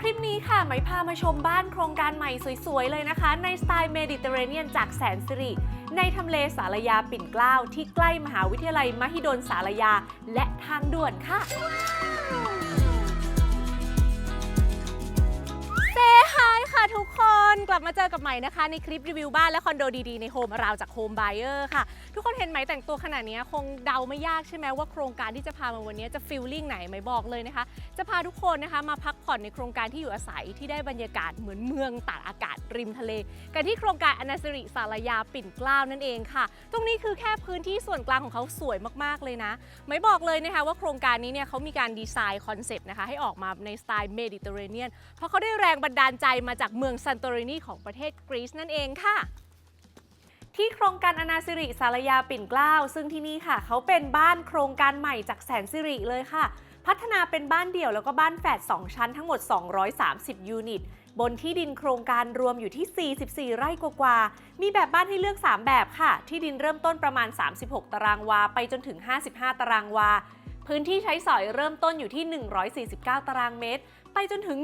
คลิปนี้ค่ะไหมพามาชมบ้านโครงการใหม่สวย ๆ เลยนะคะ ในสไตล์เมดิเตอร์เรเนียนจากแสนสิริ ในทำเลสารยาปิ่นเกล้าที่ใกล้มหาวิทยาลัยมหิดลสารยา และทางด่วนค่ะ ทุกคนกลับมาเจอกับใหม่นะคะ ในคลิปรีวิวบ้านและคอนโดดีๆ ในโฮมราวจากโฮมไบเออร์ค่ะ ทุกคนเห็นไหมแต่งตัวขนาดนี้คงเดาไม่ยากใช่ไหมว่าโครงการที่จะพามาวันนี้จะฟิลลิ่งไหนไหมบอกเลยนะคะ จะพาทุกคนนะคะมาพักผ่อนในโครงการที่อยู่อาศัยที่ได้บรรยากาศเหมือนเมืองตากอากาศริมทะเล กันที่โครงการอนาสิริสารยาปิ่นเกล้านั่นเองค่ะ ตรงนี้คือแค่พื้นที่ส่วนกลางของเขาสวยมากๆเลยนะไม่บอกเลยนะคะว่าโครงการนี้เนี่ยเขามีการดีไซน์คอนเซปต์นะคะให้ออกมาในสไตล์เมดิเตอร์เรเนียนเพราะเขาได้แรงบันดาลใจมาจากเมืองซันโตรินีของประเทศกรีซนั่นเองค่ะ ที่โครงการอนาสิริสารยาปิ่นเกล้าซึ่งที่นี่ค่ะ เขาเป็นบ้านโครงการใหม่จากแสนสิริเลยค่ะ พัฒนาเป็นบ้านเดี่ยวแล้วก็บ้านแฝด2ชั้นทั้งหมด 230 ยูนิตบนที่ดินโครงการรวมอยู่ที่ 44 ไร่กว่าๆ มีแบบบ้านให้เลือก 3 แบบค่ะ ที่ดินเริ่มต้นประมาณ 36 ตารางวา ไปจนถึง 55 ตารางวา พื้นที่ใช้สอยเริ่มต้นอยู่ที่ 149 ตารางเมตร ไปจนถึง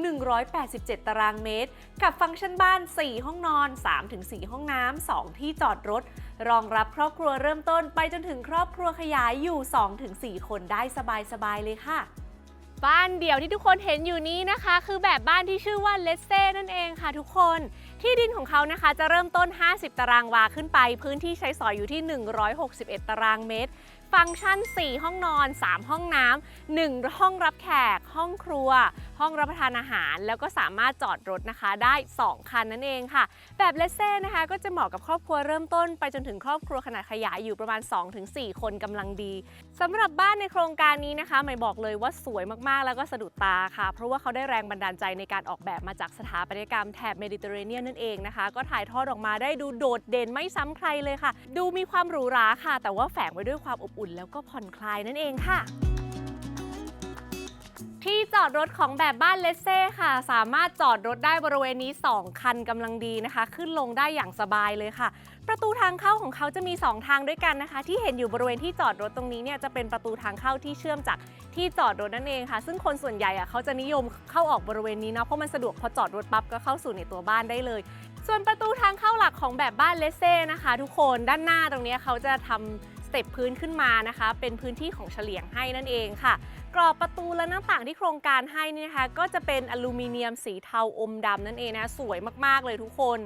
187 ตารางเมตร กับฟังก์ชันบ้าน 4 ห้องนอน 3-4 ห้องน้ำ 2 ที่จอดรถ รองรับครอบครัวเริ่มต้นไปจนถึงครอบครัวขยายอยู่ 2-4 คนได้สบายๆเลยค่ะบ้านเดี่ยวที่ทุกคนเห็นอยู่นี้นะคะ คือแบบบ้านที่ชื่อว่าเลสเซ่นั่นเองค่ะทุกคน ที่ดินของเขานะคะจะเริ่มต้น 50 ตารางวาขึ้นไป พื้นที่ใช้สอยอยู่ที่ 161 ตารางเมตร ฟังก์ชัน 4 ห้องนอน 3 ห้องน้ำ1ห้องรับแขก ห้องครัว ห้องรับประทานอาหาร แล้วก็สามารถจอดรถนะคะได้ 2 คันนั่นเองค่ะ แบบเลสเซ่นะคะก็จะเหมาะกับครอบครัวเริ่มต้น ไปจนถึงครอบครัวขนาดขยายอยู่ประมาณ 2-4 คนกำลังดีสำหรับบ้านในโครงการนี้นะคะหมายบอกเลยว่าสวยมากๆ แล้วก็สะดุดตาค่ะ เพราะว่าเขาได้แรงบันดาลใจในการออกแบบมาจากสถาปัตยกรรมแถบเมดิเตอร์เรเนียนนั่นเองนะคะ ก็ถ่ายทอดออกมาได้ดูโดดเด่นไม่ซ้ำใครเลยค่ะ ดูมีความหรูหราค่ะ แต่ว่าแฝงไว้ด้วยความอบอุ่นแล้วก็ผ่อนคลายนั่นเองค่ะ ที่จอดรถของแบบบ้านเลสเซ่ค่ะ สามารถจอดรถได้บริเวณนี้ 2 คันกำลังดีนะคะ ขึ้นลงได้อย่างสบายเลยค่ะ ประตูทางเข้าของเขาจะมี 2 ทางด้วยกันนะคะ ที่เห็นอยู่บริเวณที่จอดรถตรงนี้เนี่ยจะเป็นประตูทางเข้าที่เชื่อมจากที่จอดรถนั่นเองค่ะ ซึ่งคนส่วนใหญ่อะเขาจะนิยมเข้าออกบริเวณนี้เนาะเพราะมันสะดวกพอจอดรถปั๊บก็เข้าสู่ในตัวบ้านได้เลย ส่วนประตูทางเข้าหลักของแบบบ้านเลสเซ่นะคะ ทุกคนด้านหน้าตรงนี้เขาจะทำส เต็ปพื้นขึ้นมานะคะ เป็นพื้นที่ของเฉลียงให้นั่นเองค่ะ กรอบประตูและหน้าต่างที่โครงการให้นี่นะคะ ก็จะเป็นอลูมิเนียมสีเทาอมดำนั่นเองนะสวยมากๆเลยทุกคน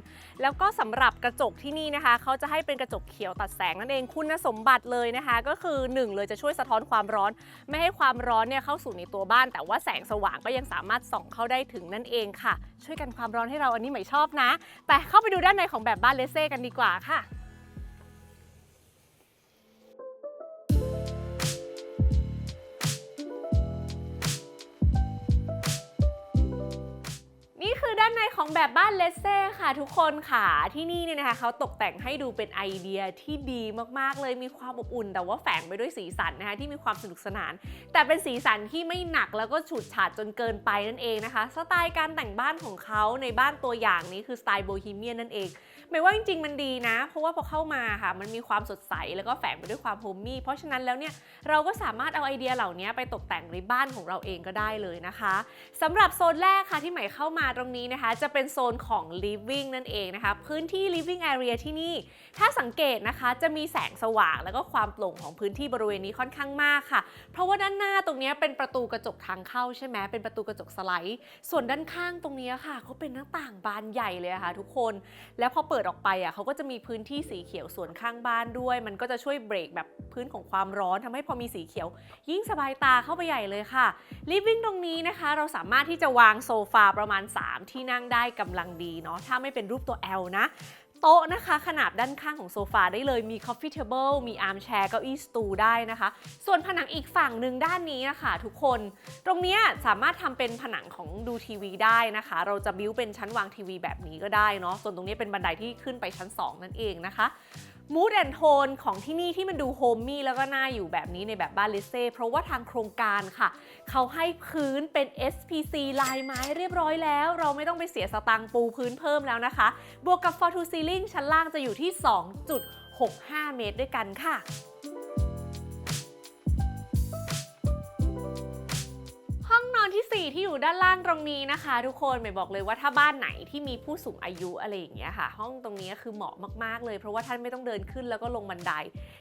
แล้วก็สำหรับกระจกที่นี่นะคะ เขาจะให้เป็นกระจกเขียวตัดแสงนั่นเองคุณสมบัติเลยนะคะ ก็คือหนึ่งเลยจะช่วยสะท้อนความร้อน ไม่ให้ความร้อนเนี่ยเข้าสู่ในตัวบ้าน แต่ว่าแสงสว่างก็ยังสามารถส่องเข้าได้ถึงนั่นเองค่ะ ช่วยกันความร้อนให้เราอันนี้ไม่ชอบนะ แต่เข้าไปดูด้านในของแบบบ้านเลเซ่กันดีกว่าค่ะ คือด้านในของแบบบ้านเลสเซ่ค่ะทุกคนค่ะ ที่นี่เนี่ยนะคะเขาตกแต่งให้ดูเป็นไอเดียที่ดีมากๆเลยมีความอบอุ่น แต่ว่าแฝงไปด้วยสีสันนะคะที่มีความสนุกสนาน แต่เป็นสีสันที่ไม่หนักแล้วก็ฉูดฉาดจนเกินไปนั่นเองนะคะ สไตล์การแต่งบ้านของเขาในบ้านตัวอย่างนี้คือสไตล์โบฮีเมียนนั่นเอง หมายว่าจริงๆมันดีนะ เพราะว่าพอเข้ามาค่ะ มันมีความสดใสแล้วก็แฝงไปด้วยความโฮมมี่เพราะฉะนั้นแล้วเนี่ยเราก็สามารถเอาไอเดียเหล่านี้ไปตกแต่งในบ้านของเราเองก็ได้เลยนะคะสำหรับโซนแรกค่ะที่ใหม่เข้ามาตรงนี้นะคะ จะเป็นโซนของ living นั่นเองนะคะ พื้นที่ living area ที่นี่ ถ้าสังเกตนะคะจะมีแสงสว่างแล้วก็ความโปร่งของพื้นที่บริเวณนี้ค่อนข้างมากค่ะ เพราะว่าด้านหน้าตรงนี้เป็นประตูกระจกทางเข้าใช่ไหมเป็นประตูกระจกสไลด์ ส่วนด้านข้างตรงนี้ค่ะเขาเป็นหน้าต่างบานใหญ่เลยะค่ะ ทุกคน แล้วพอเปิดออกไปอะเขาก็จะมีพื้นที่สีเขียวส่วนข้างบ้านด้วย มันก็จะช่วยเบรกแบบพื้นของความร้อนทำให้พอมีสีเขียว ยิ่งสบายตาเข้าไปใหญ่เลยค่ะลิฟวิ่งตรงนี้นะคะ เราสามารถที่จะวางโซฟาประมาณ 3 ที่นั่งได้กำลังดีเนาะถ้าไม่เป็นรูปตัว L นะ โต๊ะนะคะ ขนาดด้านข้างของโซฟาได้เลย มี coffee table มี arm chair เก้าอี้สตูได้นะคะ ส่วนผนังอีกฝั่งหนึ่งด้านนี้นะคะทุกคน ตรงนี้สามารถทำเป็นผนังของดูทีวีได้นะคะ เราจะบิ้วเป็นชั้นวางทีวีแบบนี้ก็ได้เนาะ ส่วนตรงนี้เป็นบันไดที่ขึ้นไปชั้น 2 นั่นเองนะคะ มูดแอนโทนของที่นี่ที่มันดูโฮมมี่แล้วก็น่าอยู่แบบนี้ในแบบบ้านลิเซ่เพราะว่าทางโครงการค่ะ เขาให้พื้นเป็น SPC ลายไม้เรียบร้อยแล้ว เราไม่ต้องไปเสียสตังปูพื้นเพิ่มแล้วนะคะ บวกกับ for to ceiling ชั้นล่างจะอยู่ที่ 2.65 เมตรด้วยกันค่ะ อนที่ 4 ที่อยู่ด้านล่างตรงนี้นะคะ ทุกคนหมายบอกเลยว่าถ้าบ้านไหนที่มีผู้สูงอายุอะไรอย่างเงี้ยค่ะ ห้องตรงนี้คือเหมาะมากๆ เลยเพราะว่าท่านไม่ต้องเดินขึ้นแล้วก็ลงบันได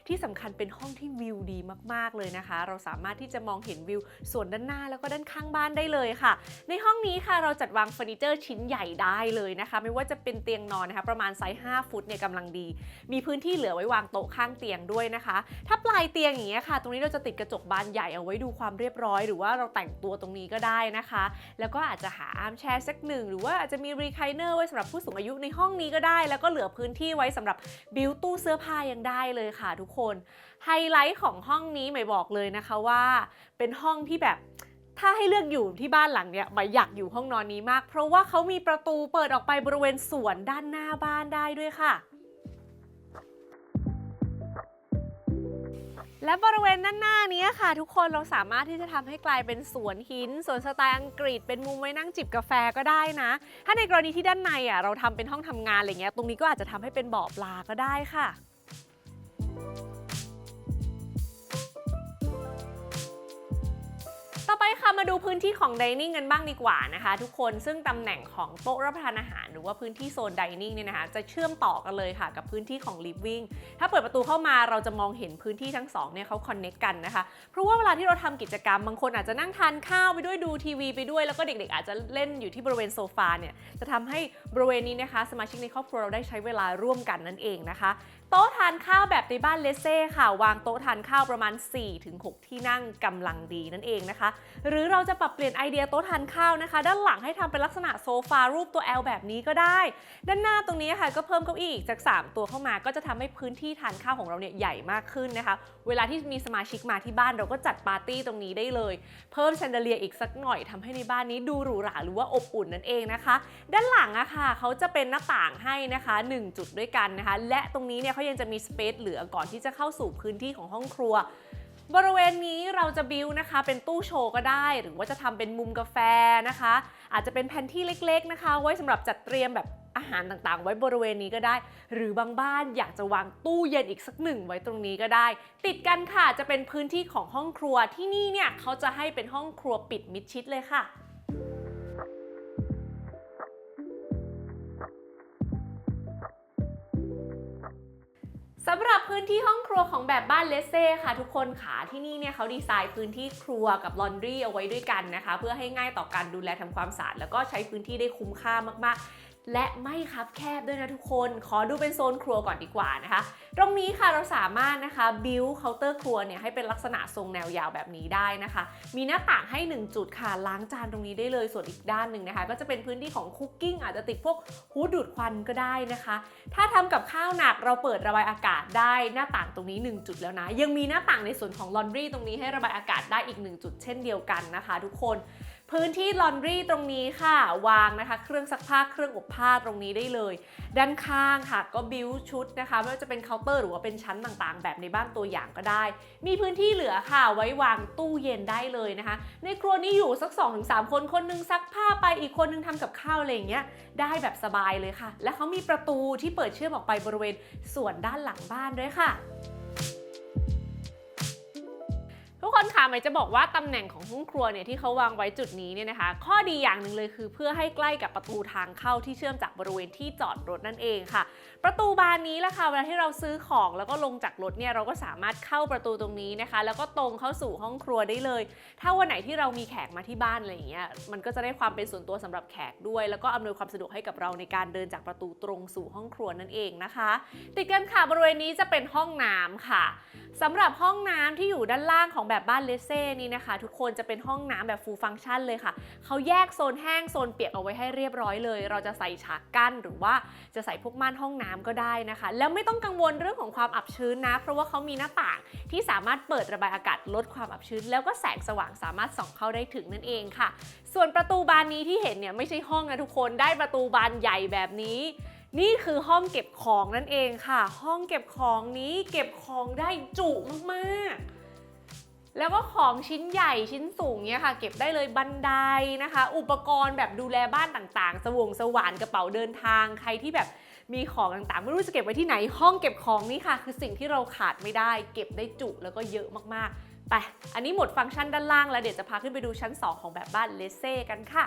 ที่สำคัญเป็นห้องที่วิวดีมากๆเลยนะคะ เราสามารถที่จะมองเห็นวิวส่วนด้านหน้าแล้วก็ด้านข้างบ้านได้เลยค่ะ ในห้องนี้ค่ะเราจัดวางเฟอร์นิเจอร์ชิ้นใหญ่ได้เลยนะคะ ไม่ว่าจะเป็นเตียงนอนนะคะ ประมาณไซส์5ฟุตเนี่ยกำลังดี มีพื้นที่เหลือไว้วางโต๊ะข้างเตียงด้วยนะคะ ถ้าปลายเตียงอย่างเงี้ยค่ะ ตรงนี้เราจะติดกระจกบานใหญ่เอาไว้ดูความเรียบร้อย หรือว่าเราแต่งตัวตรงนี้ก็ได้นะคะ แล้วก็อาจจะหาอาร์มแชร์สักหนึ่งหรือว่าอาจจะมีรีไคเนอร์ไว้สำหรับผู้สูงอายุในห้องนี้ก็ได้ แล้วก็เหลือพื้นที่ไว้สำหรับบิวตู้เสื้อผ้ายังได้เลยค่ะทุกคนไฮไลท์ของห้องนี้หมายบอกเลยนะคะว่า เป็นห้องที่แบบถ้าให้เลือกอยู่ที่บ้านหลังเนี้ยหมายอยากอยู่ห้องนอนนี้มาก เพราะว่าเขามีประตูเปิดออกไปบริเวณสวนด้านหน้าบ้านได้ด้วยค่ะ และบริเวณด้านหน้านี้ค่ะ ทุกคนเราสามารถที่จะทำให้กลายเป็นสวนหินสวนสไตล์อังกฤษ เป็นมุมไว้นั่งจิบกาแฟก็ได้นะ ถ้าในกรณีที่ด้านในอะเราทำเป็นห้องทำงานอะไรเงี้ยตรงนี้ก็อาจจะทำให้เป็นบ่อปลาก็ได้ค่ะ อไปค่ะมาดูพื้นที่ของดิเนิ่งกันบ้างดีกว่านะคะ ทุกคนซึ่งตำแหน่งของโต๊ะรับประทานอาหาร หรือว่าพื้นที่โซนดิเนิ่งเนี่ยนะคะจะเชื่อมต่อกันเลยค่ะกับพื้นที่ของลิฟวิ่งถ้าเปิดประตูเข้ามาเราจะมองเห็นพื้นที่ทั้งสองเนี่ยเขาคอนเน็กกันนะคะ เพราะว่าเวลาที่เราทำกิจกรรมบางคนอาจจะนั่งทานข้าวไปด้วยดูทีวีไปด้วยแล้วก็เด็กๆ อาจจะเล่นอยู่ที่บริเวณโซฟาเนี่ยจะทำให้บริเวณนี้นะคะสมาชิกในครอบครัวเราได้ใช้เวลาร่วมกันนั่นเองนะคะโต๊ะทานข้าวแบบในบ้านเลเซ่ค่ะ วางโต๊ะทานข้าวประมาณ 4-6 ที่นั่งกำลังดีนั่นเองนะคะ หรือเราจะปรับเปลี่ยนไอเดียโต๊ะทานข้าวนะคะ ด้านหลังให้ทำเป็นลักษณะโซฟารูปตัว L แบบนี้ก็ได้ ด้านหน้าตรงนี้ค่ะก็เพิ่มเก้าอี้อีกจาก 3 ตัวเข้ามา ก็จะทำให้พื้นที่ทานข้าวของเราเนี่ยใหญ่มากขึ้นนะคะ เวลาที่มีสมาชิกมาที่บ้านเราก็จัดปาร์ตี้ตรงนี้ได้เลย เพิ่มแชนเดเลียอีกสักหน่อยทำให้ในบ้านนี้ดูหรูหราหรือว่าอบอุ่นนั่นเองนะคะ ด้านหลังอะค่ะเขาจะเป็นหน้าต่างให้นะคะ 1 จุดด้วยกันนะคะ และตรงนี้เนี่ยเขายังจะมีสเปซเหลือก่อนที่จะเข้าสู่พื้นที่ของห้องครัว บริเวณนี้เราจะบิวนะคะ เป็นตู้โชว์ก็ได้ หรือว่าจะทำเป็นมุมกาแฟนะคะ อาจจะเป็นแผนที่เล็ก ๆนะคะ ไว้สำหรับจัดเตรียมแบบอาหารต่างๆ ไว้บริเวณนี้ก็ได้ หรือบางบ้านอยากจะวางตู้เย็นอีกสักหนึ่งไว้ตรงนี้ก็ได้ ติดกันค่ะจะเป็นพื้นที่ของห้องครัวที่นี่เนี่ยเขาจะให้เป็นห้องครัวปิดมิดชิดเลยค่ะ สำหรับพื้นที่ห้องครัวของแบบบ้านเลสเซ่ค่ะ ทุกคนขาที่นี่เนี่ยเขาดีไซน์พื้นที่ครัวกับลอนดรีเอาไว้ด้วยกันนะคะ เพื่อให้ง่ายต่อการดูแลทำความสะอาดแล้วก็ใช้พื้นที่ได้คุ้มค่ามากๆ และไม่คับแคบด้วยนะทุกคน ขอดูเป็นโซนครัวก่อนดีกว่านะคะ ตรงนี้ค่ะเราสามารถนะคะบิวเคาน์เตอร์ครัวเนี่ยให้เป็นลักษณะทรงแนวยาวแบบนี้ได้นะคะ มีหน้าต่างให้ 1 จุดค่ะล้างจานตรงนี้ได้เลยส่วนอีกด้านหนึ่งนะคะ ก็จะเป็นพื้นที่ของคุกกิ้งอาจจะติดพวกฮูดดูดควันก็ได้นะคะ ถ้าทำกับข้าวหนักเราเปิดระบายอากาศได้หน้าต่างตรงนี้ 1 จุดแล้วนะ ยังมีหน้าต่างในส่วนของลอนดรีตรงนี้ให้ระบายอากาศได้อีก 1 จุดเช่นเดียวกันนะคะ ทุกคน พื้นที่ลอนดรีตรงนี้ค่ะ วางนะคะ เครื่องซักผ้าเครื่องอบผ้าตรงนี้ได้เลย ด้านข้างค่ะก็บิวชุดนะคะไม่ว่าจะเป็นเคาน์เตอร์หรือว่าเป็นชั้นต่างๆ แบบในบ้านตัวอย่างก็ได้ มีพื้นที่เหลือค่ะไว้วางตู้เย็นได้เลยนะคะ ในครัวนี้อยู่สัก 2-3 คนคนหนึงซักผ้าไปอีกคนหนึงทำกับข้าวอะไรอย่างเงี้ยได้แบบสบายเลยค่ะ และเขามีประตูที่เปิดเชื่อมออกไปบริเวณส่วนด้านหลังบ้านด้วยค่ะ คนค่ะหมายจะบอกว่าตำแหน่งของห้องครัวเนี่ยที่เขาวางไว้จุดนี้เนี่ยนะคะ ข้อดีอย่างหนึ่งเลยคือเพื่อให้ใกล้กับประตูทางเข้าที่เชื่อมจากบริเวณที่จอดรถนั่นเองค่ะ ประตูบานนี้แหละค่ะเวลาที่เราซื้อของแล้วก็ลงจากรถเนี่ยเราก็สามารถเข้าประตูตรงนี้นะคะ แล้วก็ตรงเข้าสู่ห้องครัวได้เลย ถ้าวันไหนที่เรามีแขกมาที่บ้านอะไรอย่างเงี้ยมันก็จะได้ความเป็นส่วนตัวสำหรับแขกด้วย แล้วก็อำนวยความสะดวกให้กับเราในการเดินจากประตูตรงสู่ห้องครัวนั่นเองนะคะติดกันค่ะบริเวณนี้จะเป็นห้องน้ำค่ะสำหรับห้องน้ำที่อยู่ด้านล่างของแบบบ้านเลเซ่นี่นะคะ ทุกคนจะเป็นห้องน้ำแบบฟูลฟังก์ชันเลยค่ะ เขาแยกโซนแห้งโซนเปียกเอาไว้ให้เรียบร้อยเลย เราจะใส่ฉากกั้นหรือว่าจะใส่พวกม่านห้องน้ำก็ได้นะคะ แล้วไม่ต้องกังวลเรื่องของความอับชื้นนะ เพราะว่าเขามีหน้าต่างที่สามารถเปิดระบายอากาศลดความอับชื้น แล้วก็แสงสว่างสามารถส่องเข้าได้ถึงนั่นเองค่ะ ส่วนประตูบานนี้ที่เห็นเนี่ยไม่ใช่ห้องนะทุกคนได้ประตูบานใหญ่แบบนี้นี่คือห้องเก็บของนั่นเองค่ะ ห้องเก็บของนี้เก็บของได้จุมากๆ แล้วก็ของชิ้นใหญ่ชิ้นสูงเนี่ยค่ะ เก็บได้เลยบันไดนะคะ อุปกรณ์แบบดูแลบ้านต่างๆ สวงสว่านกระเป๋าเดินทางใครที่แบบมีของต่างๆ ไม่รู้จะเก็บไว้ที่ไหนห้องเก็บของนี่ค่ะ คือสิ่งที่เราขาดไม่ได้ เก็บได้จุแล้วก็เยอะมากๆไปอันนี้หมดฟังก์ชันด้านล่างแล้วเดี๋ยวจะพาขึ้นไปดูชั้น 2 ของแบบบ้านเลเซ่กันค่ะ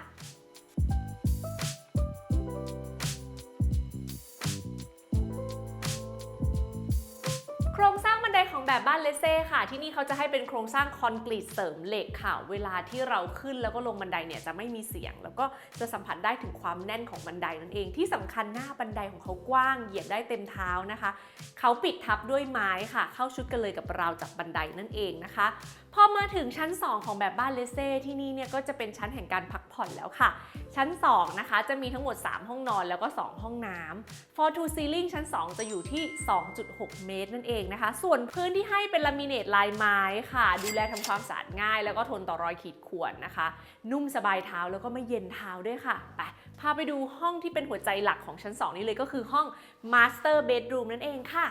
โครงสร้าง บันไดของแบบบ้านเลเซ่ค่ะ ที่นี่เขาจะให้เป็นโครงสร้างคอนกรีตเสริมเหล็กค่ะ เวลาที่เราขึ้นแล้วก็ลงบันไดเนี่ยจะไม่มีเสียง แล้วก็จะสัมผัสได้ถึงความแน่นของบันไดนั่นเอง ที่สำคัญหน้าบันไดของเขากว้างเหยียบได้เต็มเท้านะคะ เขาปิดทับด้วยไม้ค่ะ เข้าชุดกันเลยกับราวจับบันไดนั่นเองนะคะ อมาถึงชั้น 2 ของแบบบ้านเลเซ่ที่นี่เนี่ยก็จะเป็นชั้นแห่งการพักผ่อนแล้วค่ะ ชั้น 2 นะคะ จะมีทั้งหมด 3 ห้องนอนแล้วก็ 2 ห้องน้ำ For to ceiling ชั้น 2 จะอยู่ที่ 2.6 เมตรนั่นเองนะคะ ส่วนพื้นที่ให้เป็นลามิเนตลายไม้ค่ะ ดูแลทำความสะอาดง่าย แล้วก็ทนต่อรอยขีดข่วนนะคะ นุ่มสบายเท้าแล้วก็ไม่เย็นเท้าด้วยค่ะไปพาไปดูห้องที่เป็นหัวใจหลักของชั้น 2 นี้เลยก็คือห้อง Master Bedroom นั่นเองค่ะ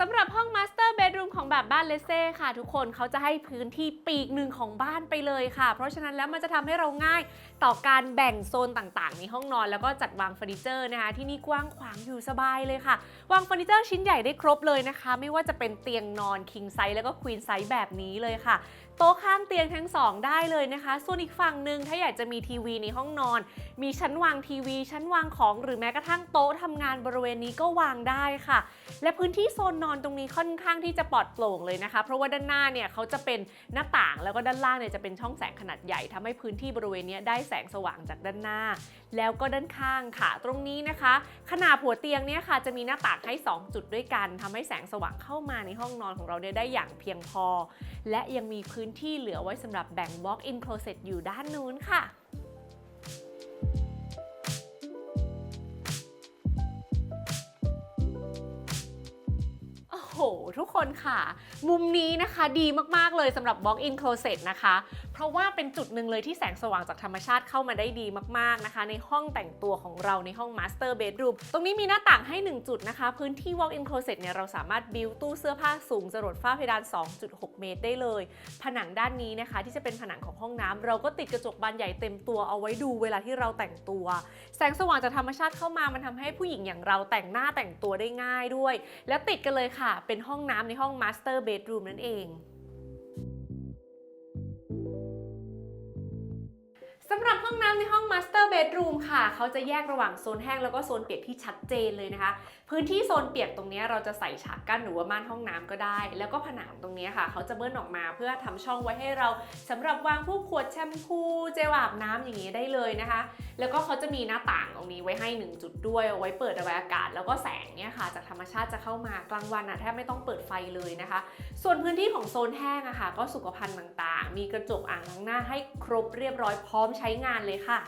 สำหรับห้องมาสเตอร์เบดรูมของแบบบ้านเลเซ่ค่ะ ทุกคนเขาจะให้พื้นที่ปีกหนึ่งของบ้านไปเลยค่ะ เพราะฉะนั้นแล้วมันจะทำให้เราง่าย ต่อการแบ่งโซนต่างๆ ในห้องนอนแล้วก็จัดวางเฟอร์นิเจอร์นะคะ ที่นี่กว้างขวางอยู่สบายเลยค่ะ วางเฟอร์นิเจอร์ชิ้นใหญ่ได้ครบเลยนะคะ ไม่ว่าจะเป็นเตียงนอน king size แล้วก็ queen size แบบนี้เลยค่ะโต๊ะข้างเตียงทั้งสองได้เลยนะคะ ส่วนอีกฝั่งหนึ่งถ้าอยากจะมีทีวีในห้องนอน มีชั้นวางทีวี ชั้นวางของหรือแม้กระทั่งโต๊ะทำงานบริเวณนี้ก็วางได้ค่ะ และพื้นที่โซนนอนตรงนี้ค่อนข้างที่จะปลอดโปร่งเลยนะคะ เพราะว่าด้านหน้าเนี่ยเขาจะเป็นหน้าต่างแล้วก็ด้านล่างเนี่ยจะเป็นช่องแสงขนาดใหญ่ทำให้พื้นที่บริเวณนี้ได้แสงสว่างจากด้านหน้า แล้วก็ด้านข้างค่ะ ตรงนี้นะคะ ขนาดหัวเตียงเนี่ยค่ะ จะมีหน้าต่างให้ 2 จุดด้วยกันทำให้แสงสว่างเข้ามาในห้องนอนของเราเนี่ยได้อย่างเพียงพอ และยังมีพื้นที่เหลือไว้สำหรับแบ่ง walk-in closet อยู่ด้านนู้นค่ะ โห ทุกคนค่ะ มุมนี้นะคะดีมาก ๆ เลยสำหรับ walk-in closet นะคะ เพราะว่าเป็นจุดหนึ่งเลยที่แสงสว่างจากธรรมชาติเข้ามาได้ดีมาก ๆ นะคะ ในห้องแต่งตัวของเราในห้อง master bedroom ตรงนี้มีหน้าต่างให้ 1 จุดนะคะ พื้นที่ walk-in closet เนี่ยเราสามารถบิวตู้เสื้อผ้าสูงจรดฝ้าเพดาน 2.6 เมตรได้เลย ผนังด้านนี้นะคะ ที่จะเป็นผนังของห้องน้ำเราก็ติดกระจกบานใหญ่เต็มตัวเอาไว้ดูเวลาที่เราแต่งตัว แสงสว่างจากธรรมชาติเข้ามามันทำให้ผู้หญิงอย่างเราแต่งหน้าแต่งตัวได้ง่ายด้วย แล้วติดกันเลยค่ะเป็นห้องน้ำในห้องมาสเตอร์เบดรูมนั่นเองำหรับห้องน้ำในห้อง Master Bedroom ค่ะ เขาจะแยกระหว่างโซนแห้งแล้วก็โซนเปียกที่ชัดเจนเลยนะคะ พื้นที่โซนเปียกตรงนี้เราจะใส่ฉากกั้นหรือว่าม่านห้องน้ำก็ได้ แล้วก็ผนังตรงนี้ค่ะ เขาจะเบิ้ลออกมาเพื่อทำช่องไว้ให้เราสำหรับวางพวกขวดแชมพูเจลอาบน้ำอย่างนี้ได้เลยนะคะ แล้วก็เขาจะมีหน้าต่างตรงนี้ไว้ให้1จุดด้วยเอาไว้เปิดระบายอากาศ แล้วก็แสงเนี่ยค่ะ จากธรรมชาติจะเข้ามากลางวันอะแทบไม่ต้องเปิดไฟเลยนะคะ ส่วนพื้นที่ของโซนแห้งอะค่ะ ก็สุขภัณฑ์ต่างๆ มีกระจกอ่างล้างหน้าให้ครบเรียบร้อยพร้อมใช้ช้งานเลยค่ะ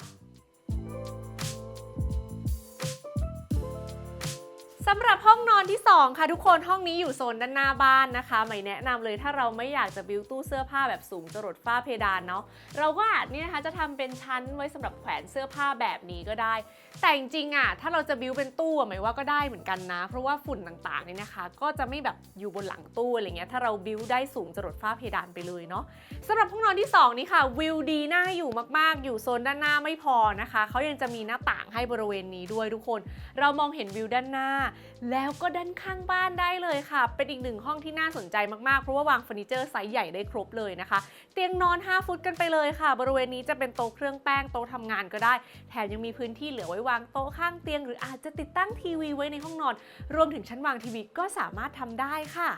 สำหรับห้องนอนที่ 2 ค่ะทุกคนห้องนี้อยู่โซนด้านหน้าบ้านนะคะไม่แนะนำเลยถ้าเราไม่อยากจะบิวตู้เสื้อผ้าแบบสูงจรดฝ้าเพดานเนาะเราก็อาจเนี่ยนะคะจะทำเป็นชั้นไว้สำหรับแขวนเสื้อผ้าแบบนี้ก็ได้ แต่จริงๆอะถ้าเราจะบิวเป็นตู้หมายว่าก็ได้เหมือนกันนะ เพราะว่าฝุ่นต่างๆเนี่ยนะคะ ก็จะไม่แบบอยู่บนหลังตู้อะไรเงี้ยถ้าเราบิวได้สูงจรดฝ้าเพดานไปเลยเนาะสำหรับห้องนอนที่ 2 นี้ค่ะวิวดีน่าอยู่มากๆ อยู่โซนด้านหน้าไม่พอนะคะเขายังจะมีหน้าต่างให้บริเวณนี้ด้วยทุกคน เรามองเห็นวิวด้านหน้าแล้วก็ด้านข้างบ้านได้เลยค่ะ เป็นอีกหนึ่งห้องที่น่าสนใจมากๆ เพราะว่าวางเฟอร์นิเจอร์ไซส์ใหญ่ได้ครบเลยนะคะ เตียงนอน 5 ฟุตกันไปเลยค่ะ บริเวณนี้จะเป็นโต๊ะเครื่องแป้ง โต๊ะทำงานก็ได้ แถมยังมีพื้นที่เหลือไว้วางโต๊ะข้างเตียง หรืออาจจะติดตั้งทีวีไว้ในห้องนอน รวมถึงชั้นวางทีวีก็สามารถทำได้ค่ะ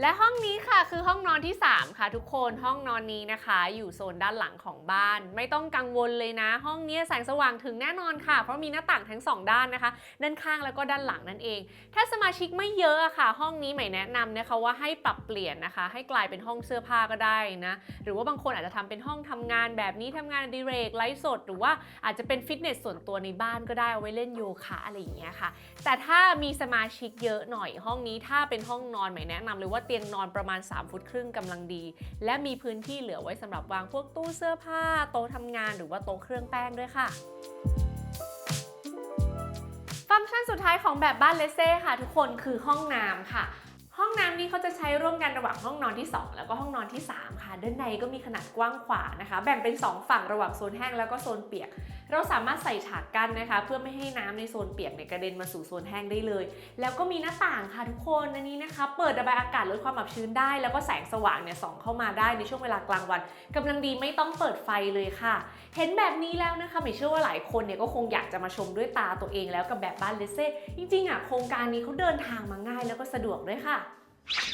และห้องนี้ค่ะคือห้องนอนที่ 3 ค่ะ ทุกคนห้องนอนนี้นะคะ อยู่โซนด้านหลังของบ้าน ไม่ต้องกังวลเลยนะ ห้องนี้แสงสว่างถึงแน่นอนค่ะ เพราะมีหน้าต่างทั้ง 2 ด้านนะคะ ด้านข้างแล้วก็ด้านหลังนั่นเอง ถ้าสมาชิกไม่เยอะอะค่ะ ห้องนี้ใหม่แนะนำนะคะว่าให้ปรับเปลี่ยนนะคะ ให้กลายเป็นห้องเสื้อผ้าก็ได้นะหรือว่าบางคนอาจจะทำเป็นห้องทำงานแบบนี้ทำงานดิเรกไลฟ์สด หรือว่าอาจจะเป็นฟิตเนสส่วนตัวในบ้านก็ได้เอาไว้เล่นโยคะอะไรอย่างเงี้ยค่ะ แต่ถ้ามีสมาชิกเยอะหน่อยห้องนี้ถ้าเป็นห้องนอนใหม่แนะนำเลยว่าเตีียงนอนประมาณ 3 ฟุตครึ่งกำลังดี และมีพื้นที่เหลือไว้สำหรับวางพวกตู้เสื้อผ้า โต๊ะทำงานหรือว่าโต๊ะเครื่องแป้งด้วยค่ะฟังก์ชันสุดท้ายของแบบบ้านเลเซ่ค่ะ ทุกคนคือห้องน้ำค่ะ ห้องน้ำนี้เขาจะใช้ร่วมกันระหว่างห้องนอนที่ 2 แล้วก็ห้องนอนที่ 3 ค่ะ ด้านในก็มีขนาดกว้างขวางนะคะ แบ่งเป็น 2 ฝั่งระหว่างโซนแห้งแล้วก็โซนเปียกเราสามารถใส่ฉากกั้นนะคะ เพื่อไม่ให้น้ำในโซนเปียกเนี่ยกระเด็นมาสู่โซนแห้งได้เลย แล้วก็มีหน้าต่างค่ะทุกคนอันนี้นะคะ เปิดระบายอากาศลดความอับชื้นได้ แล้วก็แสงสว่างเนี่ยส่องเข้ามาได้ในช่วงเวลากลางวันกำลังดีไม่ต้องเปิดไฟเลยค่ะ เห็นแบบนี้แล้วนะคะหมายเชื่อว่าหลายคนเนี่ยก็คงอยากจะมาชมด้วยตาตัวเองแล้วกับแบบบ้านเลเซ่จริงๆอะโครงการนี้เขาเดินทางมาง่ายแล้วก็สะดวกด้วยค่ะ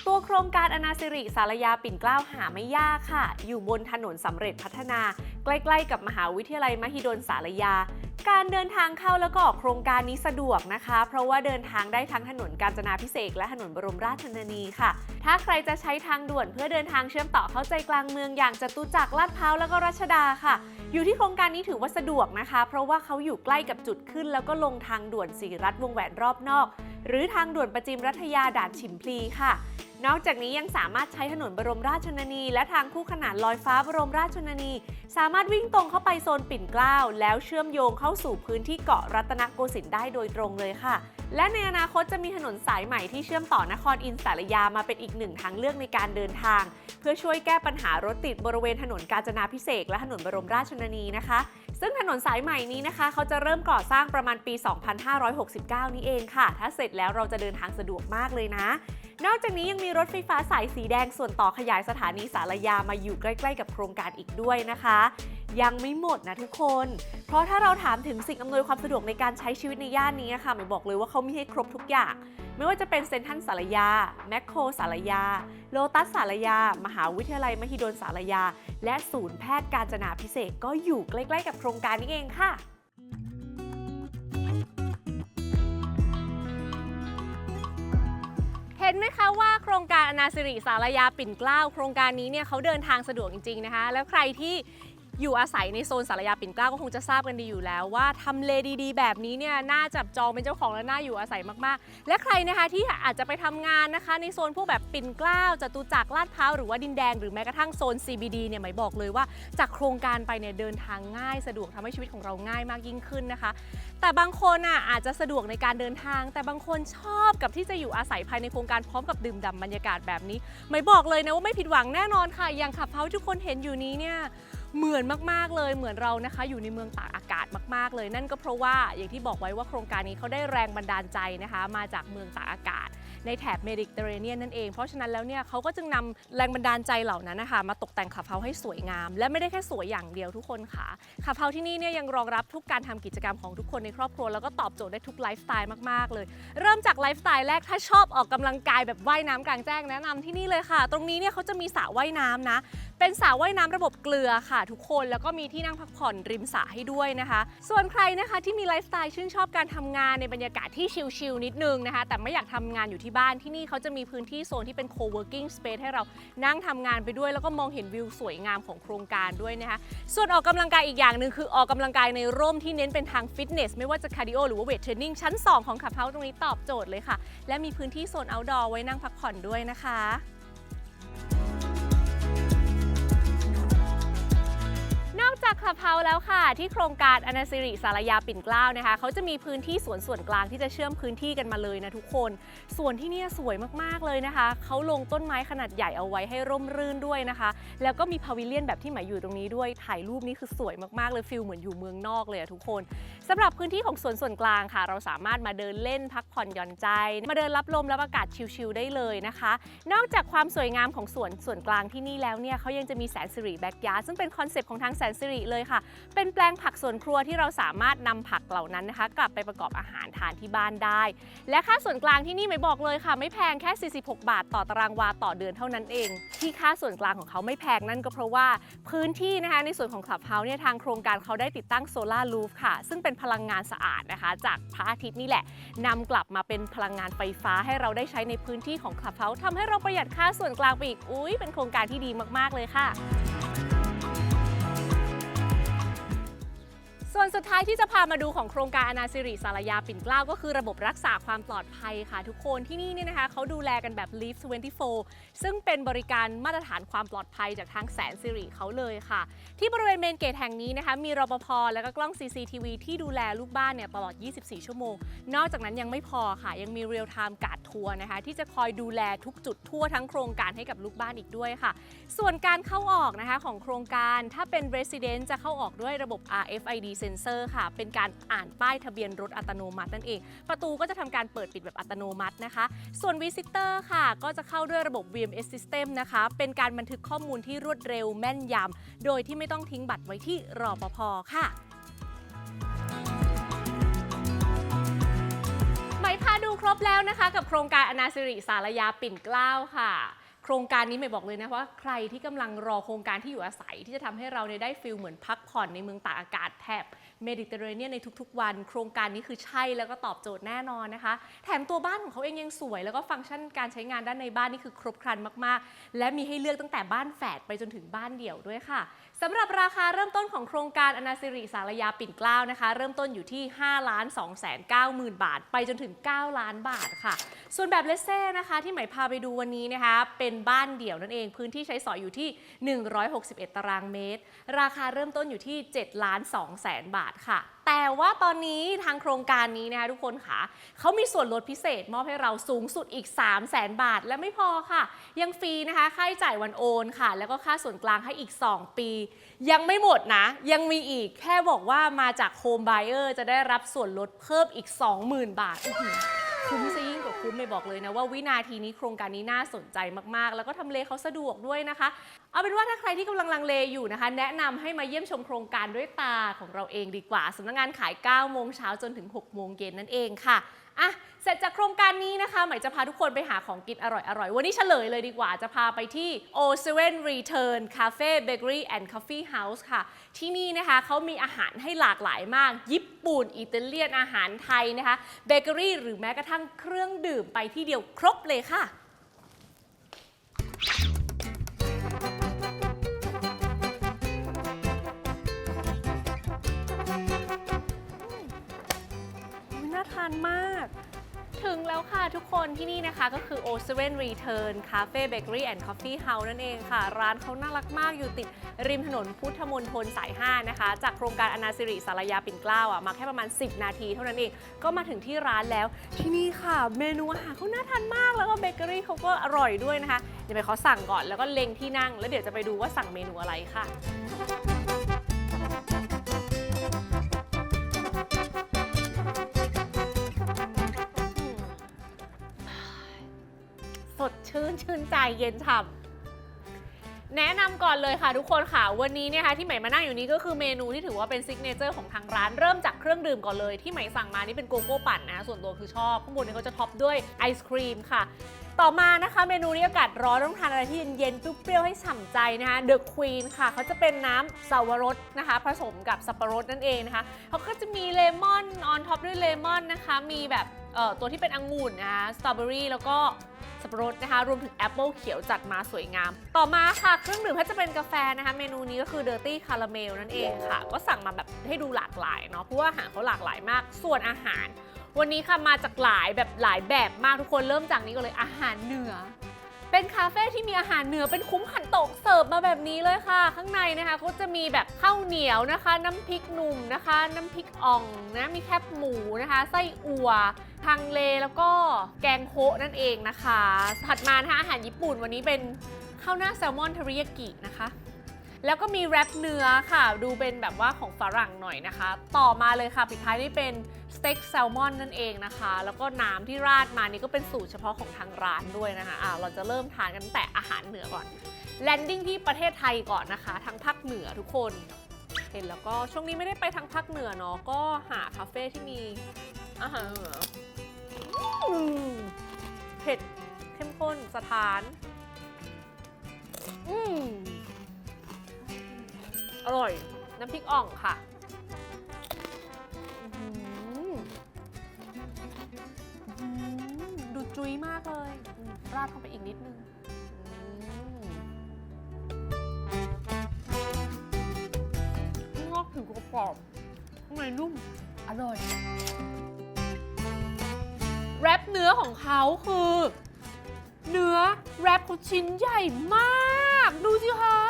ตัวโครงการอนาสิริสารยาปิ่นเกล้าหาไม่ยากค่ะ อยู่บนถนนสำเร็จพัฒนา ใกล้ ๆ กับมหาวิทยาลัยมหิดลสารยา การเดินทางเข้าแล้วก็ออกโครงการนี้สะดวกนะคะ เพราะว่าเดินทางได้ทั้งถนนกาญจนาพิเศษและถนนบรมราชชนนีค่ะ ถ้าใครจะใช้ทางด่วนเพื่อเดินทางเชื่อมต่อเข้าใจกลางเมืองอย่างจตุจักรลาดพร้าวแล้วก็รัชดาค่ะ อยู่ที่โครงการนี้ถือว่าสะดวกนะคะ เพราะว่าเขาอยู่ใกล้กับจุดขึ้น แล้วก็ลงทางด่วนสีรัฐวงแหวนรอบนอก หรือทางด่วนประจิมรัฐยาด่านฉิมพลีค่ะนอกจากนี้ยังสามารถใช้ถนนบรมราชชนนี และทางคู่ขนานลอยฟ้าบรมราชชนนี สามารถวิ่งตรงเข้าไปโซนปิ่นเกล้า แล้วเชื่อมโยงเข้าสู่พื้นที่เกาะรัตนโกสินทร์ได้โดยตรงเลยค่ะ และในอนาคตจะมีถนนสายใหม่ที่เชื่อมต่อนครอินสารยามาเป็นอีกหนึ่งทางเลือกในการเดินทาง เพื่อช่วยแก้ปัญหารถติดบริเวณถนนกาญจนาพิเศษและถนนบรมราชชนนีนะคะ ซึ่งถนนสายใหม่นี้นะคะ เขาจะเริ่มก่อสร้างประมาณปี 2569 นี้เองค่ะ ถ้าเสร็จแล้วเราจะเดินทางสะดวกมากเลยนะ นอกจากนี้ยังมีรถไฟฟ้าสายสีแดงส่วนต่อขยายสถานีสารยามาอยู่ใกล้ๆกับโครงการอีกด้วยนะคะ ยังไม่หมดนะทุกคน เพราะถ้าเราถามถึงสิ่งอำนวยความสะดวกในการใช้ชีวิตในย่านนี้ค่ะหมาบอกเลยว่าเขามีให้ครบทุกอย่าง ไม่ว่าจะเป็นเซนทัลสารยา แมคโครสารยา โลตัสสารยา มหาวิทยาลัยมหิดลสารยา และศูนย์แพทย์การจนาพิเศษกก็อยู่ใกล้ ๆ กับโครงการนี้เองค่ะ ห็นไหมคะว่าโครงการอนาสิริสารยาปิ่นเกล้า โครงการนี้เนี่ยเขาเดินทางสะดวกจริงๆนะคะ แล้วใครที่ อยู่อาศัยในโซนสารยาปิ่นเกล้าก็คงจะทราบกันดีอยู่แล้วว่าทำเลดีๆ แบบนี้เนี่ยน่าจับจองเป็นเจ้าของและน่าอยู่อาศัยมากๆ และใครนะคะที่อาจจะไปทำงานนะคะ ในโซนพวกแบบปิ่นเกล้าจตุจักรลาดพร้าวหรือว่าดินแดงหรือแม้กระทั่งโซน CBD เนี่ยหมายบอกเลยว่าจากโครงการไปเนี่ยเดินทางง่าย สะดวกทำให้ชีวิตของเราง่ายมากยิ่งขึ้นนะคะ แต่บางคนอะอาจจะสะดวกในการเดินทาง แต่บางคนชอบกับที่จะอยู่อาศัยภายในโครงการพร้อมกับดื่มด่ำบรรยากาศแบบนี้ไม่บอกเลยนะว่าไม่ผิดหวังแน่นอนค่ะอย่างขับเฮาที่ทุกคนเห็นอยู่นี้เนี่ย เหมือนมากๆเลยเหมือนเรานะคะ อยู่ในเมืองตากอากาศมาก ๆ เลย นั่นก็เพราะว่าอย่างที่บอกไว้ว่าโครงการนี้เขาได้แรงบันดาลใจนะคะ มาจากเมืองตากอากาศ ในแถบเมดิเตอร์เรเนียนนั่นเอง เพราะฉะนั้นแล้วเนี่ยเขาก็จึงนำแรงบันดาลใจเหล่านั้นนะคะมาตกแต่งขับเฮาให้สวยงาม และไม่ได้แค่สวยอย่างเดียวทุกคนค่ะขับเฮาที่นี่เนี่ยยังรองรับทุกการทำกิจกรรมของทุกคนในครอบครัวแล้วก็ตอบโจทย์ได้ทุกไลฟ์สไตล์มากๆเลย เริ่มจากไลฟ์สไตล์แรกถ้าชอบออกกำลังกายแบบว่ายน้ำกลางแจ้งแนะนำที่นี่เลยค่ะ ตรงนี้เนี่ยเขาจะมีสระว่ายน้ำนะ เป็นสระว่ายน้ำระบบเกลือค่ะทุกคนแล้วก็มีที่นั่งพักผ่อนริมสระให้ด้วยนะคะ ส่วนใครนะคะที่มีไลฟ์สไตล์ชื่นชอบการทำงานในบรรยากาศที่ชิลๆนิดนึงนะคะ แต่ไม่อยากทำงานอยู่ที่บ้านที่นี่เขาจะมีพื้นที่โซนที่เป็น co-working space ให้เรานั่งทำงานไปด้วย แล้วก็มองเห็นวิวสวยงามของโครงการด้วยนะคะ ส่วนออกกำลังกายอีกอย่างหนึ่งคือออกกำลังกายในร่มที่เน้นเป็นทางฟิตเนส ไม่ว่าจะคาร์ดิโอหรือว่าเวทเทรนนิ่งชั้น 2 ของขับเฮาตรงนี้ตอบโจทย์เลยค่ะ และมีพื้นที่โซน outdoor ไว้นั่งพักผ่อนด้วยนะคะ จากคลับเฮาแล้วค่ะ ที่โครงการอนาสิริสารยาปิ่นเกล้านะคะเขาจะมีพื้นที่สวนส่วนกลางที่จะเชื่อมพื้นที่กันมาเลยนะทุกคนส่วนที่นี่สวยมากๆเลยนะคะเขาลงต้นไม้ขนาดใหญ่เอาไว้ให้ร่มรื่นด้วยนะคะ แล้วก็มีพาวิเลียนแบบที่หมายอยู่ตรงนี้ด้วยถ่ายรูปนี่คือสวยมากๆเลยฟิลเหมือนอยู่เมืองนอกเลยอะทุกคนสำหรับพื้นที่ของสวนส่วนกลางค่ะ เราสามารถมาเดินเล่นพักผ่อนหย่อนใจ มาเดินรับลมรับอากาศชิลๆได้เลยนะคะ นอกจากความสวยงามของสวนส่วนกลางที่นี่แล้วเนี่ยเขายังจะมีแสนสิริแบ็กยาร์ดซึ่งเป็นคอนเซปต์ของทางแสนสิริเลยค่ะ เป็นแปลงผักสวนครัวที่เราสามารถนำผักเหล่านั้นนะคะ กลับไปประกอบอาหารทานที่บ้านได้ และค่าส่วนกลางที่นี่ไม่บอกเลยค่ะ ไม่แพงแค่ 46 บาท ต่อตารางวาต่อเดือนเท่านั้นเอง ที่ค่าส่วนกลางของเขาไม่แพงนั่นก็เพราะว่าพื้นที่นะคะในส่วนของคลับเฮาส์เนี่ยทางโครงการเขาได้ติดตั้งโซลารูฟค่ะ ซึ่งเป็นพลังงานสะอาดนะคะ จากพระอาทิตย์นี่แหละนำกลับมาเป็นพลังงานไฟฟ้าให้เราได้ใช้ในพื้นที่ของคลับเฮาส์ทำให้เราประหยัดค่าส่วนกลางไปอีกอุ้ยเป็นโครงการที่ดีมาก ๆ เลยค่ะ ส่วนสุดท้ายที่จะพามาดูของโครงการอนาสิริสารยาปิ่นเกล้าก็คือระบบรักษาความปลอดภัยค่ะทุกคนที่นี่เนี่ยนะคะเขาดูแลกันแบบ Live 24 ซึ่งเป็นบริการมาตรฐานความปลอดภัยจากทางแสนสิริเขาเลยค่ะ ที่บริเวณเมนเกตแห่งนี้นะคะมีรปภแล้วก็กล้อง CCTV ที่ดูแลลูกบ้านเนี่ยตลอด 24 ชั่วโมง นอกจากนั้นยังไม่พอค่ะ ยังมีเรียลไทม์การ์ดทัวร์นะคะที่จะคอยดูแลทุกจุดทั่วทั้งโครงการให้กับลูกบ้านอีกด้วยค่ะ ส่วนการเข้าออกนะคะของโครงการถ้าเป็น Resident จะเข้าออกด้วยระบบ RFID sensor ค่ะ เป็นการอ่านป้ายทะเบียนรถอัตโนมัตินั่นเอง ประตูก็จะทำการเปิดปิดแบบอัตโนมัตินะคะ ส่วน Visitor ค่ะ ก็จะเข้าด้วยระบบ VMS System นะคะ เป็นการบันทึกข้อมูลที่รวดเร็วแม่นยำโดยที่ไม่ต้องทิ้งบัตรไว้ที่รอปภค่ะไหมพาดูครบแล้วนะคะ กับโครงการอนาสิริสารยาปิ่นเกล้าค่ะ ครงการนี้ไม่บอกเลยนะว่าใครที่กำลังรอโครงการที่อยู่อาศัยที่จะทำให้เราได้ฟิลเหมือนพักผ่อนในเมืองตากอากาศแถบ เมดิเตอร์เรเนียนในทุกๆ วัน โครงการนี้คือใช่แล้วก็ตอบโจทย์แน่นอนนะคะ แถมตัวบ้านของเขาเองยังสวย แล้วก็ฟังก์ชันการใช้งานด้านในบ้านนี่คือครบครันมากๆ และมีให้เลือกตั้งแต่บ้านแฝดไปจนถึงบ้านเดี่ยวด้วยค่ะสำหรับราคาเริ่มต้นของโครงการอนาสิริสารยาปิ่นเกล้านะคะ เริ่มต้นอยู่ที่ 5 ล้าน2แสน9หมื่นบาท ไปจนถึง 9 ล้านบาทค่ะ ส่วนแบบเลสเซ่นะคะ ที่หมายพาไปดูวันนี้นะคะ เป็นบ้านเดี่ยวนั่นเอง พื้นที่ใช้สอยอยู่ที่ 161 ตารางเมตร ราคาเริ่มต้นอยู่ที่ 7 ล้าน2แสนบาทค่ะ แต่ว่าตอนนี้ทางโครงการนี้นะคะทุกคนค่ะเขามีส่วนลดพิเศษมอบให้เราสูงสุดอีก 3 0 0แสนบาทและไม่พอค่ะ ยังฟรีนะคะค่าใช้จ่ายวันโอนค่ะ แล้วก็ค่าส่วนกลางให้อีก 2 ปี ยังไม่หมดนะ ยังมีอีกแค่บอกว่ามาจากโฮมไบเออร์จะได้รับส่วนลดเพิ่มอีก 20,000 บาทอื้มสิ คุ้มซะยิ่งกว่าคุ้มไม่บอกเลยนะว่าวินาทีนี้โครงการนี้น่าสนใจมากๆ แล้วก็ทำเลเขาสะดวกด้วยนะคะ เอาเป็นว่าถ้าใครที่กำลังลังเลอยู่นะคะ แนะนำให้มาเยี่ยมชมโครงการด้วยตาของเราเองดีกว่าสำนักงานขาย 9 โมงเช้าจนถึง 6 โมงเย็นนั่นเองค่ะอะเสร็จจากโครงการนี้นะคะหมายจะพาทุกคนไปหาของกินอร่อยๆ วันนี้เฉลยเลยดีกว่าจะพาไปที่ O Seven Return Cafe Bakery and Coffee House ค่ะที่นี่นะคะเขามีอาหารให้หลากหลายมาก ญี่ปุ่น อิตาเลียนอาหารไทยนะคะเบเกอรี่หรือแม้กระทั่งเครื่องดื่มไปที่เดียวครบเลยค่ะน่าทานมาก ถึงแล้วค่ะทุกคนที่นี่นะคะก็คือ O Seven Return Cafe Bakery and Coffee House นั่นเองค่ะ ร้านเขาน่ารักมากอยู่ติดริมถนนพุทธมณฑลสาย 5 นะคะ จากโครงการอนาสิริสารยาปิ่นเกล้าอะมาแค่ประมาณ 10 นาทีเท่านั้นเอง ก็มาถึงที่ร้านแล้ว ที่นี่ค่ะ เมนูอาหารเขาน่าทานมากแล้วก็เบเกอรี่เขาก็อร่อยด้วยนะคะ เดี๋ยวไปเขาสั่งก่อนแล้วก็เล็งที่นั่ง แล้วเดี๋ยวจะไปดูว่าสั่งเมนูอะไรค่ะ นชื่นใจเย็นฉ่ำแนะนำก่อนเลยค่ะทุกคนค่ะ วันนี้เนี่ยค่ะที่ใหม่มานั่งอยู่นี้ก็คือเมนูที่ถือว่าเป็นซิกเนเจอร์ของทางร้านเริ่มจากเครื่องดื่มก่อนเลย ที่ใหม่สั่งมานี่เป็นโกโก้ปั่นนะ ส่วนตัวคือชอบ ข้างบนเนี่ยเขาจะท็อปด้วยไอศครีมค่ะ ต่อมานะคะเมนูนี้อากาศร้อนต้องทานอะไรที่เย็นๆเปรี้ยวๆให้ฉ่ำใจนะคะเดอะควีนค่ะเขาจะเป็นน้ำสาวรสนะคะ ผสมกับสับปะรดนั่นเองนะคะเขาก็จะมีเลมอนออนท็อปด้วยเลมอนนะคะมีแบบ เอ่อตัวที่เป็นองุ่นนะคะสตรอเบอรี่แล้วก็สับปะรดนะคะ รวมถึงแอปเปิลเขียวจัดมาสวยงาม ต่อมาค่ะ เครื่องดื่มถ้าจะเป็นกาแฟนะคะ เมนูนี้ก็คือ Dirty Caramel นั่นเองค่ะ ก็สั่งมาแบบให้ดูหลากหลายเนาะเพราะว่าอาหารเขาหลากหลายมาก ส่วนอาหาร วันนี้ค่ะมาจากหลายแบบหลายแบบมากทุกคนเริ่มจากนี้ก็เลยอาหารเหนือ เป็นคาเฟ่ที่มีอาหารเหนือเป็นคุ้มขันโตกเสิร์ฟมาแบบนี้เลยค่ะ ข้างในนะคะเขาจะมีแบบข้าวเหนียวนะคะ น้ำพริกหนุ่มนะคะ น้ำพริกอ่องนะมีแคบหมูนะคะ ไส้อั่วทางเลแล้วก็แกงโฮะนั่นเองนะคะ ถัดมานะคะอาหารญี่ปุ่นวันนี้เป็นข้าวหน้าแซลมอนเทริยากินะคะ แล้วก็มีแรปเนื้อค่ะ ดูเป็นแบบว่าของฝรั่งหน่อยนะคะ ต่อมาเลยค่ะ ปิดท้ายนี่เป็นสเต็กแซลมอนนั่นเองนะคะ แล้วก็น้ำที่ราดมานี่ก็เป็นสูตรเฉพาะของทางร้านด้วยนะคะอ่าเราจะเริ่มทานกันแต่อาหารเหนือก่อนแลนดิ้งที่ประเทศไทยก่อนนะคะ ทางภาคเหนือทุกคนเห็นแล้วก็ช่วงนี้ไม่ได้ไปทางภาคเหนือเนาะก็หาคาเฟ่ที่มีอาหารเหนือเผ็ดเข้มข้นสถาน อืม อร่อย น้ำพริกอ่องค่ะอื้อหืออื้อหือดูจุ้ยมากเลยอืมราดเข้าไปอีกนิดนึงอืมงอกถึงกรอบข้างในนุ่ม อร่อย แรปเนื้อของเขาคือ เนื้อแรปเขาชิ้นใหญ่มาก ดูสิคะแล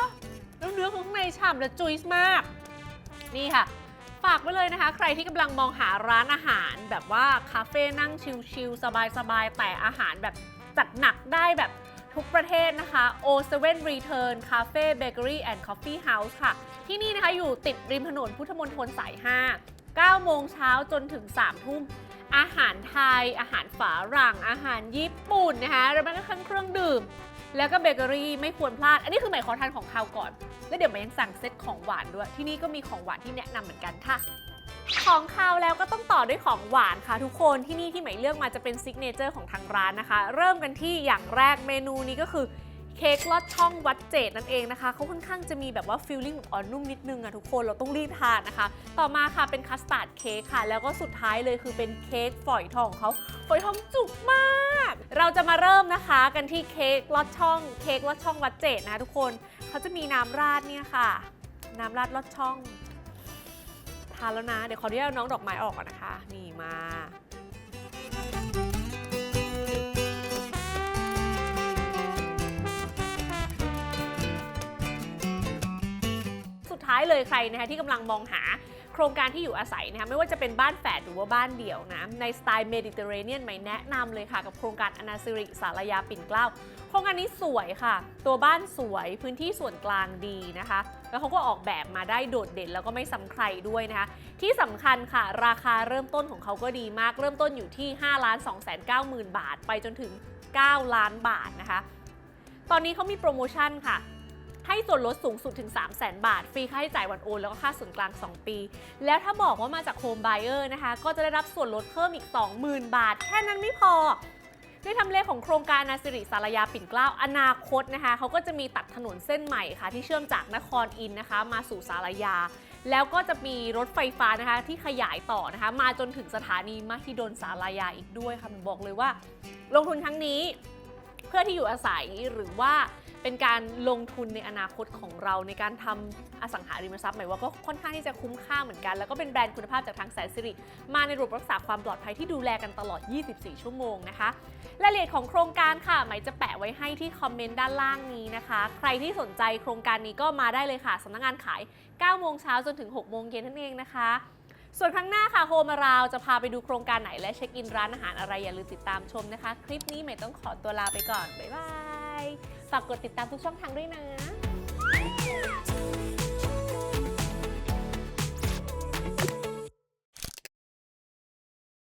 ้วเนื้อข้างในฉ่ำและจุยส์มาก นี่ค่ะ ฝากไว้เลยนะคะ ใครที่กำลังมองหาร้านอาหาร แบบว่าคาเฟ่นั่งชิลๆสบายๆ แต่อาหารแบบจัดหนักได้แบบทุกประเทศนะคะ O7 Return Cafe Bakery and Coffee House ค่ะ ที่นี่นะคะอยู่ติดริมถนนพุทธมณฑลสาย 5 9 โมงเช้าจนถึง 3 ทุ่ม อาหารไทย อาหารฝรั่ง อาหารญี่ปุ่นนะคะแล้วมันก็เครื่องดื่ม แล้วก็เบเกอรี่ไม่ควรพลาด อันนี้คือหมายขอทานของคาวก่อน แล้วเดี๋ยวมายังสั่งเซตของหวานด้วย ที่นี่ก็มีของหวานที่แนะนำเหมือนกันค่ะ ของคาวแล้วก็ต้องต่อด้วยของหวานค่ะทุกคนที่นี่ที่หมายเลือกมาจะเป็นซิกเนเจอร์ของทางร้านนะคะ เริ่มกันที่อย่างแรกเมนูนี้ก็คือเค้กลอดช่องวัดเจดนั่นเองนะคะเขาค่อนข้างจะมีแบบว่าฟิลลิ่งแบบอ่อนนุ่มนิดนึงอะทุกคนเราต้องรีบทานนะคะ ต่อมาค่ะเป็นคัสตาร์ดเค้กค่ะ แล้วก็สุดท้ายเลยคือเป็นเค้กฝอยทองของเขาฝอยทองจุกมาก เราจะมาเริ่มนะคะกันที่เค้กลอดช่องเค้กลอดช่องวัดเจดนะคะทุกคน เขาจะมีน้ำราดเนี่ยค่ะ น้ำราดลอดช่อง ทานแล้วนะ เดี๋ยวขออนุญาตน้องดอกไม้ออกก่อนนะคะ นี่มาสุดท้ายเลยใครนะคะที่กำลังมองหา รงการที่อยู่อาศัยนะคะไม่ว่าจะเป็นบ้านแฝดหรือว่าบ้านเดี่ยวนะในสไตล์เมดิเตอร์เรเนียนไม่แนะนำเลยค่ะ กับโครงการอนาซิริสารยาปิ่นเกล้าโครงการนี้สวยค่ะ ตัวบ้านสวยพื้นที่ส่วนกลางดีนะคะ แล้วเขาก็ออกแบบมาได้โดดเด่นแล้วก็ไม่ซ้ำใครด้วยนะคะ ที่สำคัญค่ะ ราคาเริ่มต้นของเขาก็ดีมาก เริ่มต้นอยู่ที่5 2 9 0 0 0 0 บาท ไปจนถึง 9 ล้านบาทนะคะ ตอนนี้เขามีโปรโมชั่นค่ะ ให้ส่วนลดสูงสุดถึง 3 0 0 0 0 0บาท ฟรีค่าใช้จ่ายวันโอน แล้วก็ค่าส่วนกลาง 2 ปี แล้วถ้าบอกว่ามาจากโฮมไบเออร์นะคะ ก็จะได้รับส่วนลดเพิ่มอีก 20,000 บาท แค่นั้นไม่พอในทำเลของโครงการนาสิริสารยาปิ่นเกล้าอนาคตนะคะเขาก็จะมีตัดถนนเส้นใหม่ค่ะ ที่เชื่อมจากนครอินนะคะ มาสู่สารยา แล้วก็จะมีรถไฟฟ้านะคะ ที่ขยายต่อนะคะ มาจนถึงสถานีมหิดลสารยาอีกด้วยค่ะบอกเลยว่า ลงทุนครั้งนี้ เพื่อที่อยู่อาศัยหรือว่า เป็นการลงทุนในอนาคตของเราในการทำอสังหาริมทรัพย์หมายว่าก็ค่อนข้างที่จะคุ้มค่าเหมือนกัน แล้วก็เป็นแบรนด์คุณภาพจากทางแสนสิริมาในระบบรักษาความปลอดภัยที่ดูแลกันตลอด 24 ชั่วโมงนะคะรายละเอียดของโครงการค่ะหมายจะแปะไว้ให้ที่คอมเมนต์ด้านล่างนี้นะคะ ใครที่สนใจโครงการนี้ก็มาได้เลยค่ะสำนักงานขาย 9 โมงเช้าจนถึง 6 โมงเย็นนั่นเองนะคะส่วนครั้งหน้าค่ะโฮมาราวจะพาไปดูโครงการไหนและเช็คอินร้านอาหารอะไรอย่าลืมติดตามชมนะคะ คลิปนี้ใหม่ต้องขอตัวลาไปก่อน บ๊ายบาย ฝากกดติดตามทุกช่องทางด้วยนะ